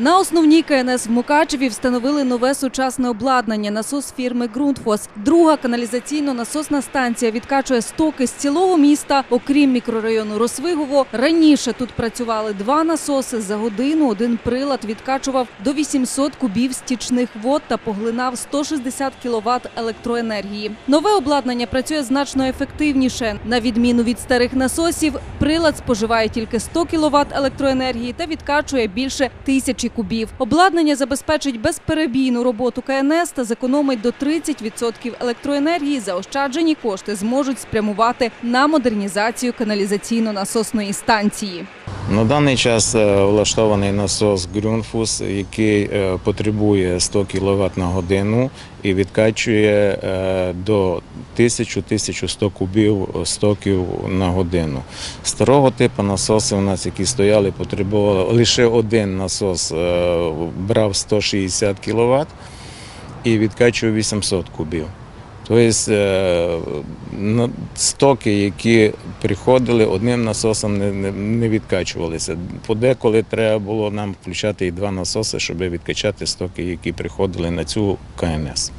На основній КНС в Мукачеві встановили нове сучасне обладнання насос фірми Ґрунтфос. Друга каналізаційно-насосна станція відкачує стоки з цілого міста, окрім мікрорайону Росвигово. Раніше тут працювали два насоси. За годину один прилад відкачував до 800 кубів стічних вод та поглинав 160 кВт електроенергії. Нове обладнання працює значно ефективніше. На відміну від старих насосів, прилад споживає тільки 100 кВт електроенергії та відкачує більше тисячі кубів. Обладнання забезпечить безперебійну роботу КНС та зекономить до 30% електроенергії. Заощаджені кошти зможуть спрямувати на модернізацію каналізаційно-насосної станції. На даний час е, влаштований насос Ґрюнфус, який е, потребує 100 кВт на годину і відкачує е, до 1000-1100 кубів стоків на годину. Старого типу насоси у нас, які стояли, потребували лише один насос брав 160 кВт і відкачував 800 кубів. Тобто е, стоки, які приходили, одним насосом не відкачувалися. Подеколи треба було нам включати і два насоси, щоб відкачати стоки, які приходили на цю КНС.